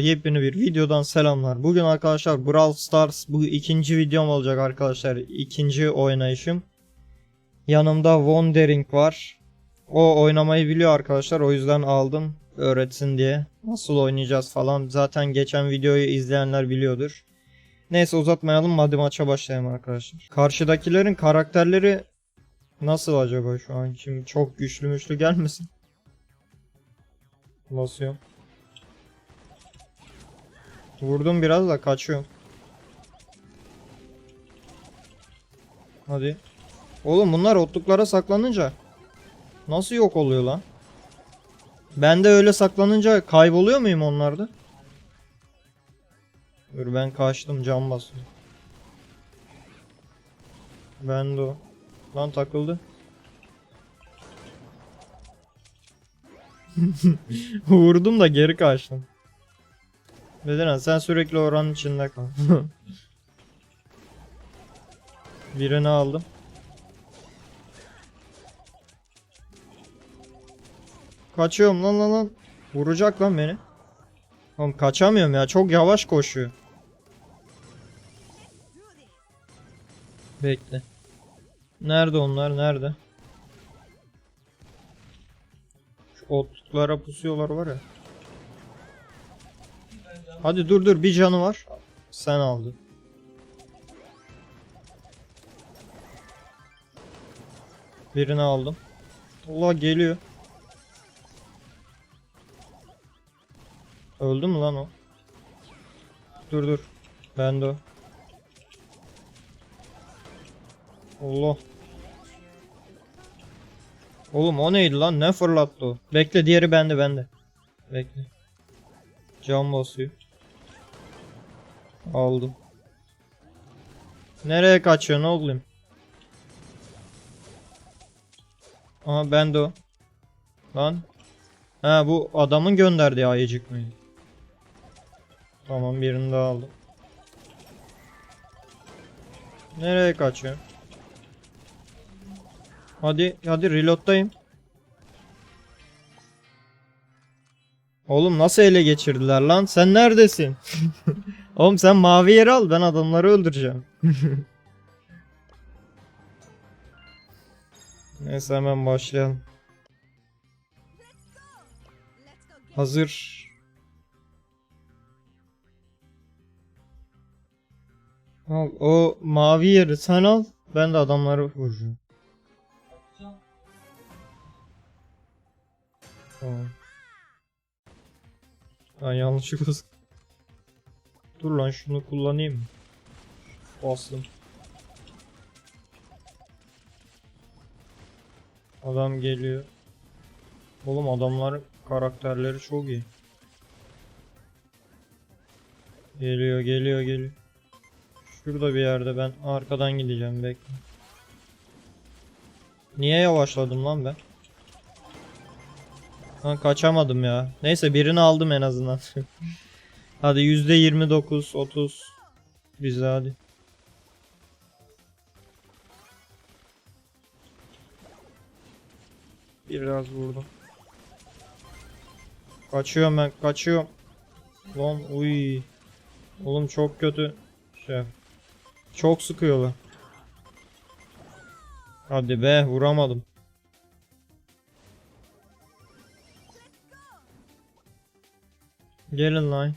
Yepyeni bir videodan selamlar. Bugün arkadaşlar Brawl Stars bu ikinci videom olacak arkadaşlar. İkinci oynayışım. Yanımda Wondering var. O oynamayı biliyor arkadaşlar. O yüzden aldım öğretsin diye. Nasıl oynayacağız falan. Zaten geçen videoyu izleyenler biliyordur. Neyse uzatmayalım. Hadi maça başlayalım arkadaşlar. Karşıdakilerin karakterleri nasıl acaba şu an? Şimdi çok güçlü müçlü gelmesin. Basıyorum. Vurdum biraz da kaçıyorum. Hadi. Oğlum bunlar otluklara saklanınca nasıl yok oluyor lan? Ben de öyle saklanınca kayboluyor muyum onlarda? Dur ben kaçtım cam basıyor. Ben de o. Lan takıldı. Vurdum da geri kaçtım. Bedenen sen sürekli oranın içinde kal. Birini aldım. Kaçıyorum lan lan lan. Vuracak lan beni. Oğlum kaçamıyorum ya çok yavaş koşuyor. Bekle. Nerede onlar nerede? Şu otluklara pusuyorlar var ya. Hadi dur dur bir canı var. Sen aldın. Birini aldım. Allah geliyor. Öldü mü lan o? Dur dur. Ben de o. Allah. Oğlum o neydi lan? Ne fırlattı o? Bekle diğeri bende bende. Bekle. Can basıyor. Aldım. Nereye kaçıyorsun oğlum? Aha ben de o. Lan. Ha bu adamın gönderdiği ayıcık mıydı? Tamam birini daha aldım. Nereye kaçıyorsun? Hadi hadi reload'dayım. Oğlum nasıl ele geçirdiler lan? Sen neredesin? Oğlum sen mavi yeri al ben adamları öldüreceğim. Neyse hemen başlayalım. Hazır. Al o mavi yeri sen al. Ben de adamları vuracağım. Tamam. Ben yanlışlıkla Dur lan şunu kullanayım? Bastım. Adam geliyor. Oğlum adamlar karakterleri çok iyi. Geliyor geliyor geliyor. Şurada bir yerde ben arkadan gideceğim bekle. Niye yavaşladım lan ben? Ha, kaçamadım ya. Neyse birini aldım en azından. hadi yüzde 29 30 bize hadi. Biraz vurdum. Kaçıyorum ben kaçıyorum. Lan uy. Oğlum çok kötü şey. Çok sıkıyorlar. Hadi be vuramadım. Gelin lan.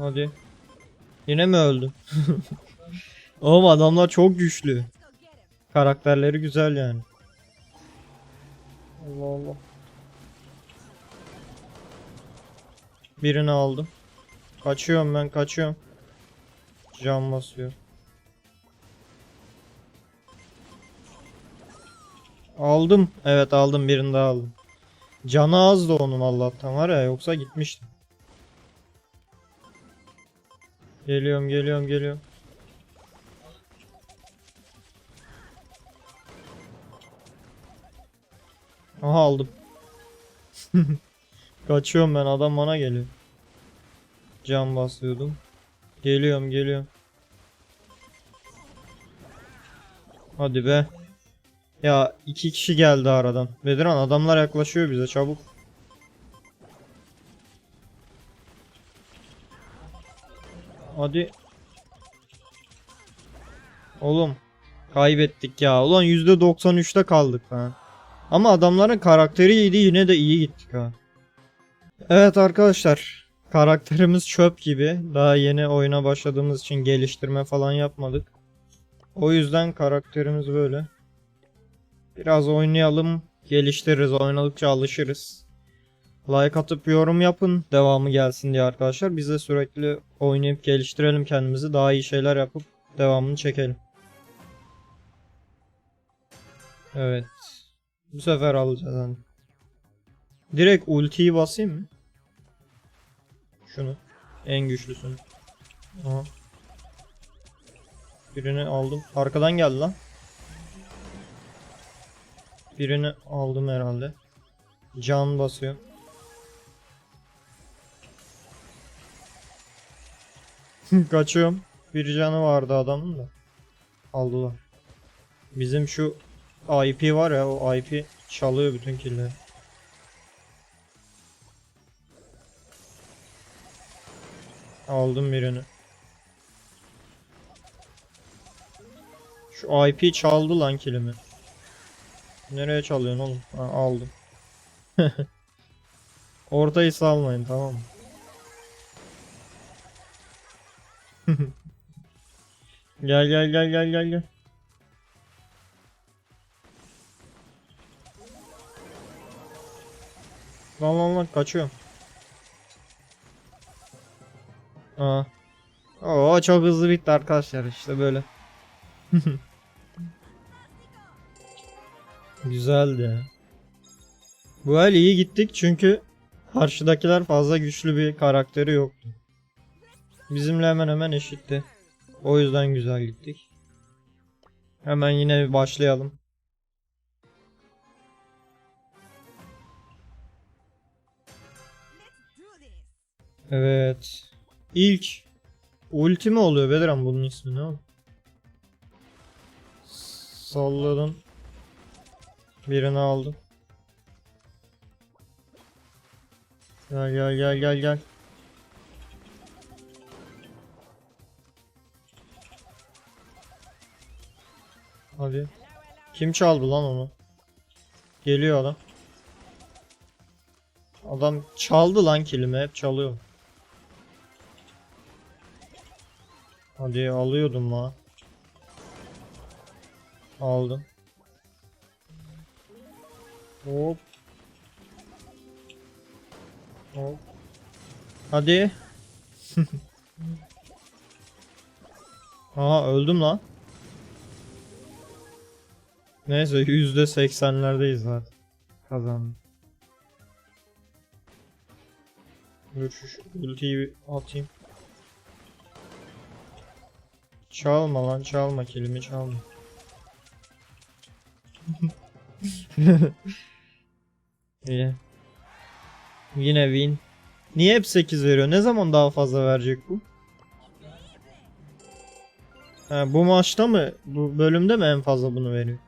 Hadi. Yine mi öldü? Oğlum adamlar çok güçlü. Karakterleri güzel yani. Allah Allah. Birini aldım. Kaçıyorum ben kaçıyorum. Can basıyor. Aldım. Evet aldım birini daha aldım. Canı azdı onun Allah'tan var ya yoksa gitmiştim. Geliyorum geliyorum geliyorum. Aha aldım. Kaçıyorum ben adam bana geliyor. Can basıyordum. Geliyorum geliyorum. Hadi be. Ya iki kişi geldi aradan. Bediran adamlar yaklaşıyor bize çabuk. Hadi. Oğlum. Kaybettik ya. Ulan %93'te kaldık ha. Ama adamların karakteri iyiydi yine de iyi gittik ha. Evet arkadaşlar. Karakterimiz çöp gibi. Daha yeni oyuna başladığımız için geliştirme falan yapmadık. O yüzden karakterimiz böyle. Biraz oynayalım, geliştiririz, oynadıkça alışırız. Like atıp yorum yapın, devamı gelsin diye arkadaşlar. Biz de sürekli oynayıp geliştirelim kendimizi, daha iyi şeyler yapıp devamını çekelim. Evet. Bu sefer alacağız hani. Direkt ultiyi basayım mı? Şunu. En güçlüsünü. Aha. Birini aldım. Arkadan geldi lan. Birini aldım herhalde. Can basıyor. Kaçıyorum. Bir canı vardı adamın da. Aldılar. Bizim şu IP var ya o IP çalıyor bütün killleri. Aldım birini. Şu IP çaldı lan killimi. Nereye çalıyorsun oğlum? Ha, aldım. Ortayı salmayın tamam mı? gel gel gel gel gel gel. Lan lan lan kaçıyorum. Aa. Oo çok hızlı bitti arkadaşlar işte böyle. Güzeldi. Bu el iyi gittik çünkü karşıdakiler fazla güçlü bir karakteri yoktu. Bizimle hemen hemen eşitti. O yüzden güzel gittik. Hemen yine başlayalım. Evet. İlk ulti mi oluyor Bedran bunun ismi ne? Salladım. Birini aldım. Gel gel gel gel gel. Hadi. Kim çaldı lan onu? Geliyor adam. Adam çaldı lan kilimi hep çalıyor. Hadi alıyordum lan. Aldım. Hop. Hop. Hadi. Aha öldüm lan. Neyse yüzde seksenlerdeyiz zaten. Kazandım. Dur şu, şu ultiyi bir atayım. Çalma lan çalma kelime çalma. İyi. Yine win. Niye hep 8 veriyor? Ne zaman daha fazla verecek bu? Ha, bu maçta mı? Bu bölümde mi en fazla bunu veriyor?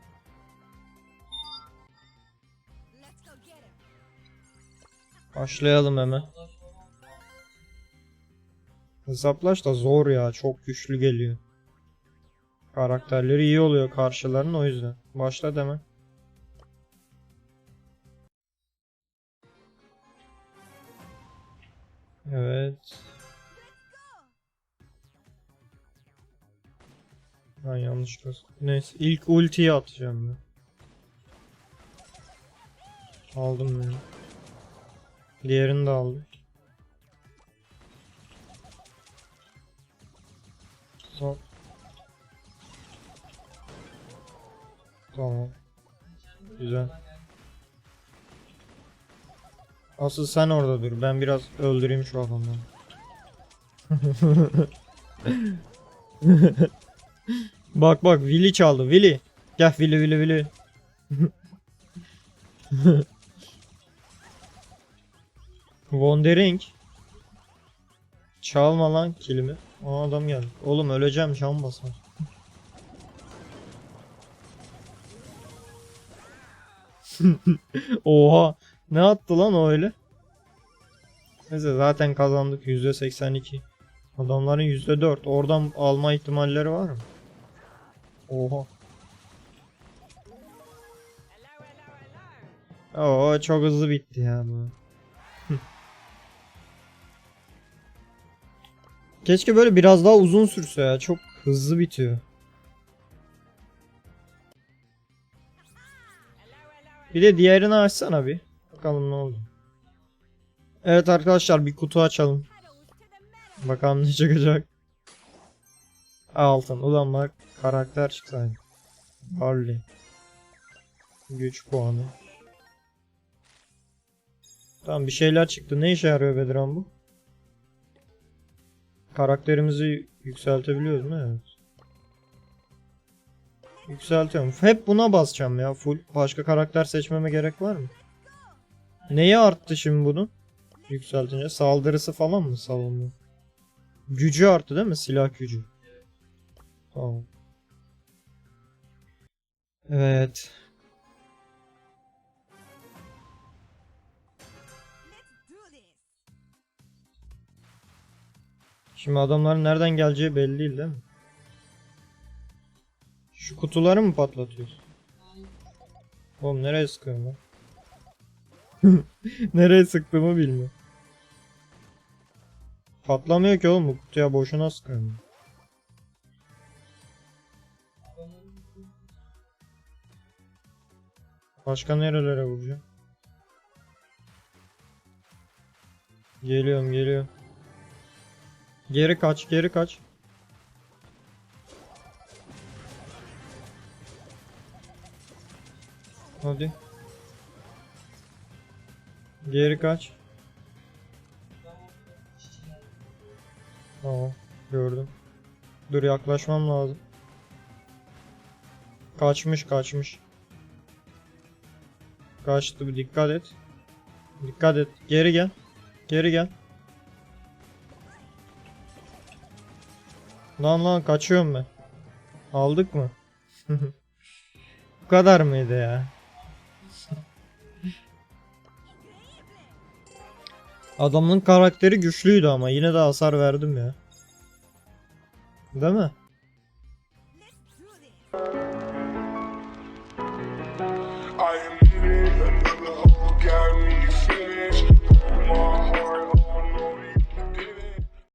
Başlayalım hemen. Hesaplaş da zor ya. Çok güçlü geliyor. Karakterleri iyi oluyor karşıların o yüzden. Başla hemen. Evet. Ben yanlış göz. Neyse ilk ultiyi atacağım ben. Aldım beni. Diğerini de aldım. Son. Tamam. Güzel. Asıl sen orada dur. Ben biraz öldüreyim şu adamları. bak bak Willy çaldı. Willy. Gel Willy Willy Willy. Wandering. Çalma lan kilimi. Aa adam geldi. Oğlum öleceğim can basma. Oha. Ne attı lan o öyle? Neyse zaten kazandık %82. Adamların %4. Oradan alma ihtimalleri var mı? Oha. Oo çok hızlı bitti ya bu. Keşke böyle biraz daha uzun sürse ya. Çok hızlı bitiyor. Bir de diğerini açsana bir. Bakalım ne oldu. Evet arkadaşlar bir kutu açalım. Bakalım ne çıkacak. Altın. Ulan bak karakter çıksaydı. Barley. Güç puanı. Tamam bir şeyler çıktı. Ne işe yarıyor Bedran bu? Karakterimizi yükseltebiliyoruz mu? Evet. Yükseltiyorum. Hep buna basacağım ya full. Başka karakter seçmeme gerek var mı? Neyi arttı şimdi bunun? Yükseltince saldırısı falan mı savunma? Gücü arttı değil mi? Silah gücü. Tamam. Evet. Şimdi adamların nereden geleceği belli değil değil mi? Şu kutuları mı patlatıyoruz? Oğlum nereye sıkıyorum lan? nereye sıktığımı bilmiyorum. Patlamıyor ki oğlum bu kutuya boşuna sıkıyorum. Başka nerelere vuracağım? Geliyorum geliyorum. Geri kaç geri kaç. Hadi. Geri kaç. Tamam gördüm. Dur yaklaşmam lazım. Kaçmış kaçmış. Kaçtı dikkat et. Dikkat et. Geri gel. Geri gel. Lan lan kaçıyorum ben. Aldık mı? Bu kadar mıydı ya? Adamın karakteri güçlüydü ama yine de hasar verdim ya. Değil mi?